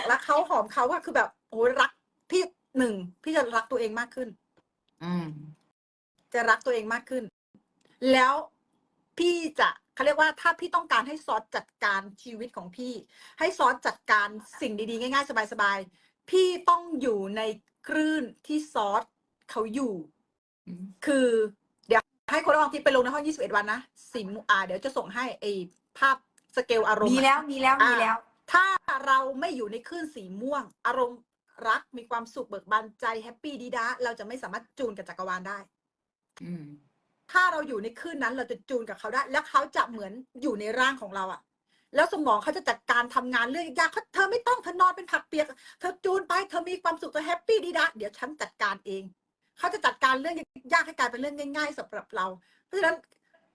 บอกรักเขาหอมเขาอะคือแบบโอ้ยรักพี่หนึ่งพี่จะรักตัวเองมากขึ้น อืม จะรักตัวเองมากขึ้น แล้วพี่จะเขาเรียกว่าถ้าพี่ต้องการให้ซอสจัดการชีวิตของพี่ ให้ซอสจัดการสิ่งดีๆ ง่ายๆ สบายๆ พี่ต้องอยู่ในคลื่นที่ซอสเขาอยู่อืมคือ เดี๋ยวให้คนลองทิปไปลงในห้อง 21 วันนะสิมอ่า เดี๋ยวจะส่งให้ไอภาพสเกลอารมณ์ มีอะแล้วมีแล้วมีแล้ว ถ้าเราไม่อยู่ในคลื่นสีม่วง อารมณ์รักมีความสุขเบิกบานใจแฮปปี้ดีดาเราจะไม่สามารถจูนกับจักรวาลได้อืมถ้าเราอยู่ในคลื่นนั้นเราจะจูนกับเขาได้ แล้วเขาจะเหมือนอยู่ในร่างของเราอะแล้วสมองเขาจะจัดการทำงานเรื่องยากเขาเธอไม่ต้องเธอนอนเป็นผักเปียก เธอจูนไปเธอมีความสุขเธอแฮปปี้ดีดาเดี๋ยวฉันจัดการเอง เขาจะจัดการเรื่องยากให้กลายเป็นเรื่องง่าย ๆสำหรับเรา เพราะฉะนั้น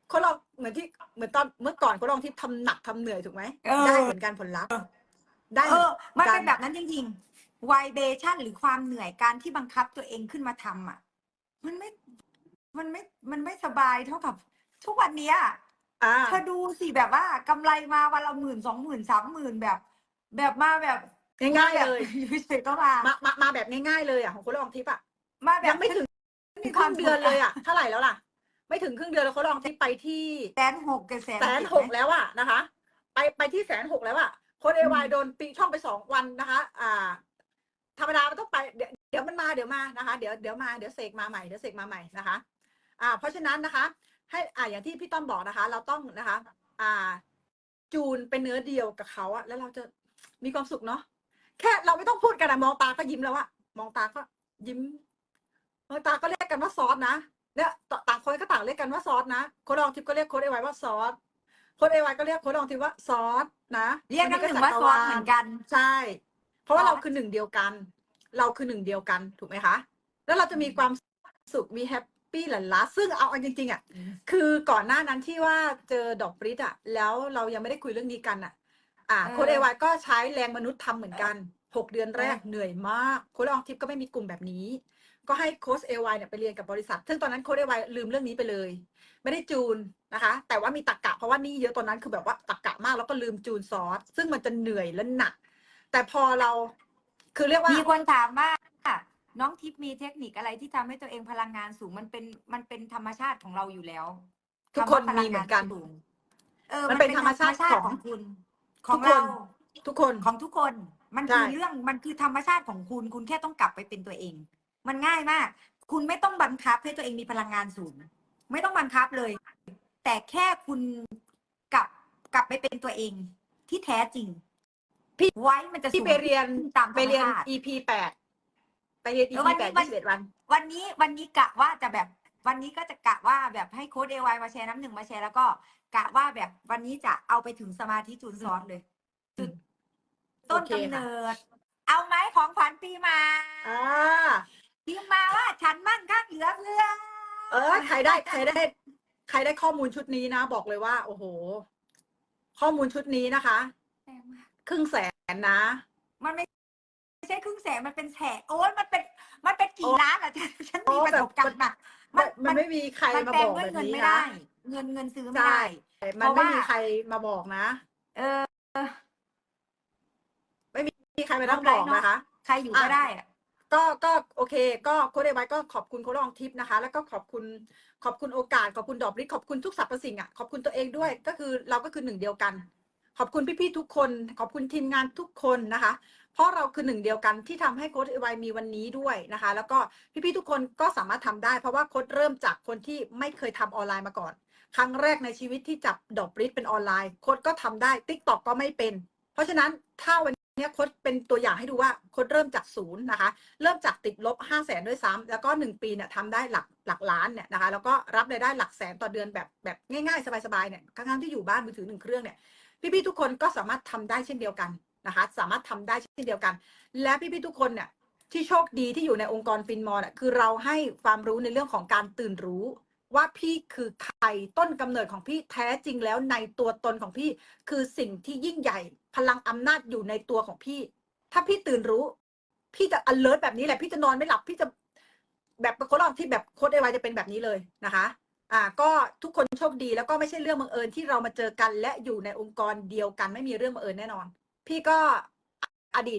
เขาลองเหมือนที่เหมือนตอนเมื่อก่อนเขาลองที่ทำหนักทำเหนื่อยถูกไหมเออ ได้เหมือนกันผลลัพธ์ได้เหเอมือนอมันกัเป็นแบบนั้นจริงๆ vibration หรือความเหนื่อยการที่บังคับตัวเองขึ้นมาทำอะ มันไม่ มันไม่ มันไม่สบายเท่ากับ ทุกวันเนี้ยอ่า เธอดูสิแบบว่ากำไรมาวันละหมื่นสองหมื่นสามหมื่นแบบ แบบมาแบบง่ายๆเลย อยู่เฉยๆก็มามามามาแบบง่ายๆเลยอะของคุณลองทิปอะมาแบบยังไม่ถึง มีครึ่งเดือนเลยอะเท่าไหร่แล้วล่ะ ไม่ถึงครึ่งเดือนแล้วเขาลองทิปไปที่แสนหกกับแสนแสนเจ็ดหกไหมแล้วอะนะคะ ไปไปที่แสนหกแล้วอะคนเอวายโดนปีช่องไปสองวันนะคะ อ่า ธรรมดามันต้องไปเดี๋ยวเดี๋ยวมันมาเดี๋ยวมานะคะ เดี๋ยวเดี๋ยวมาเดี๋ยวเสกมาใหม่เดี๋ยวเสกมาใหม่นะคะ อ่า เพราะฉะนั้นนะคะ ให้อ่าอย่างที่พี่ต้อมบอกนะคะ เราต้องนะคะ อ่า จูนเป็นเนื้อเดียวกับเขาอะแล้วเราจะมีความสุขเนาะแค่เราไม่ต้องพูดกันอะมองตาก็ยิ้มแล้วอะมองตาก็ยิ้มมองตาก็เรียกกันว่าซอสนะ เนี่ยต่ต่างคนก็ต่างเรียกกันว่าซอสนะโค้ดลองทิพย์ก็เรียกโค้ดเอวายว่าซอสโค้ดเอวายก็เรียกโค้ดลองทิพย์ว่าซอสนะเรียกกันวัถึงว่าจัซรอวนลเหมือนกันใช่ เพราะว่าซอสเราคือหนึ่งเดียวกัน เราคือหนึ่งเดียวกันถูกไหมคะ แล้วเราจะมีความสุขมีแฮปปี้หลั่นล้าซึ่งเอาเอาจริงๆอะคือก่อนหน้านั้นที่ว่าเจอดอกบริตอะ แล้วเรายังไม่ได้คุยเรื่องนี้กันอะ อ่าเออโค้ดเอวายก็ใช้แรงมนุษย์ทำเหมือนกันหกเดือนแรกเออเหนื่อยมากโค้ดอองทิพย์ก็ไม่มีกลุ่มแบบนี้ ก็ให้โค้ชเอวายเนี่ยไปเรียนกับบริษัท ซึ่งตอนนั้นโค้ดเอวายลืมเรื่องนี้ไปเลย ไม่ได้จูนนะคะ แต่ว่ามีตรกกะเพราะว่านี่เยอะตอนนั้นคือแบบว่าตรกกะมากแล้วก็ลืมจูนซอส ซึ่งมันจะเหนื่อยและหนัก แต่พอเรา คือเรียกว่า มีคนถามว่าน้องทิพย์มีเทคนิคอะไรที่ทำให้ตัวเองพลังงานสูงมันเป็นมันเป็นธรรมชาติของเราอยู่แล้ว ทุกคนำว่าพลัมีงเหมืงาอนกันสูงเออมันเป็นธรรมชาติของของคุณขทุองกคนเราทุกคนของทุกคน มันใช่คือเรื่องมันคือธรรมชาติของคุณ คุณแค่ต้องกลับไปเป็นตัวเอง มันง่ายมาก คุณไม่ต้องบังคับให้ตัวเองมีพลังงานสูง ไม่ต้องบังคับเลย แต่แค่คุณกลับกลับไปเป็นตัวเองที่แท้จริง พี่ไว้มันจะที่สูงไปเรียนขึ้ตามธไปรรมเรียน ชาติ EP แปดไปเรียนเอ EP อวันนี้แปดวันยี่สิบเอ็ดวัน วันนี้วันนี้กะว่าจะแบบวันนี้ก็จะกะว่าแบบให้โค้ดเอวมาแชร์น้ำหนึ่งมาแชร์แล้วก็กะว่าแบบวันนี้จะเอาไปถึงสมาธิจูนซอสเลยจุดต้นโอเคกำค่ะ เนิด เอาไหมของขวัญปีใหมาอ่า พิมพ์มาว่าฉันมั่งคั่งเหลือเพื่อ เออใครได้ใครได้ ใครได้ข้อมูลชุดนี้นะ บอกเลยว่า โอ้โห ข้อมูลชุดนี้นะคะ แพงมาก ครึ่งแสนนะ มันไม่ไม่ใช่ครึ่งแสน มันเป็นแสน โอ้ยมันเป็น มันเป็นกี่โอ้ล้านอะ ฉันโอ้มีประสบการณ์มามัมันนมันไม่มีใครมันมาแปลบงอกด้วยแบบเงินนี้ไม่นะ ได้ เงินเงินซื้อไม่ใช่ ได้ มันไม่เพราะว่ามีใครมาบอกนะ เออมีใครมานั่งบอกนะคะ ใครอยู่อะก็ได้อะ ก็ก็โอเค ก็โค้ดเอไว้ก็ขอบคุณโค้ดองทิพย์นะคะ แล้วก็ขอบคุณขอบคุณโอกาสขอบคุณดอกริกขอบคุณทุกสรรพสิ่งอะขอบคุณตัวเองด้วยก็คือเราก็คือหนึ่งเดียวกัน ขอบคุณพี่ๆทุกคน ขอบคุณทีมงานทุกคนนะคะ เพราะเราคือหนึ่งเดียวกันที่ทำให้โค้ดเอไวมีวันนี้ด้วยนะคะ แล้วก็พี่ๆทุกคนก็สามารถทำได้ เพราะว่าโค้ดเริ่มจากคนที่ไม่เคยทำออนไลน์มาก่อน ครั้งแรกในชีวิตที่จับดอกบริสเป็นออนไลน์โค้ดก็ทำได้ติ๊กตอกก็ไม่เป็น เพราะฉะนั้นถ้าวัน เนี้โค้ดเป็นตัวอย่างให้ดูว่าโค้ดเริ่มจากศูนย์นะคะ เริ่มจากติดลบห้าแสนด้วยซ้ำแล้วก็หนึ่งปีเนี่ยทำได้หลักหลักล้านเนี่ยนะคะแล้วก็รับรายได้หลักแสนต่อเดือนแบบแบบง่ายๆ สบายๆเนี่ยทั้งที่อยู่บ้านมือถือหนึ่งเครื่องเนี่ยพี่ๆทุกคนก็สามารถทำได้เช่นเดียวกันนะคะ สามารถทำได้เช่นเดียวกัน และพี่ๆทุกคนเนี่ยที่โชคดีที่อยู่ในองค์กรฟินมอลเนี่ยคือเราให้ความรู้ในเรื่องของการตื่นรู้ ว่าพี่คือใครต้นกำเนิดของพี่แท้จริงแล้วในตัวตนของพี่คือสิ่งที่ยิ่งใหญ่ พลังอำนาจอยู่ในตัวของพี่ ถ้าพี่ตื่นรู้ พี่จะ alert แบบนี้แหละ พี่จะนอนไม่หลับ พี่จะแบบโค้ดออกที่แบบโค้ดเอวจะเป็นแบบนี้เลยนะคะ อ่า ก็ทุกคนโชคดีแล้วก็ไม่ใช่เรื่องบังเอิญที่เรามาเจอกัน และอยู่ในองค์กรเดียวกันไม่มีเรื่องบังเอิญแน่นอน พี่ก็อดีต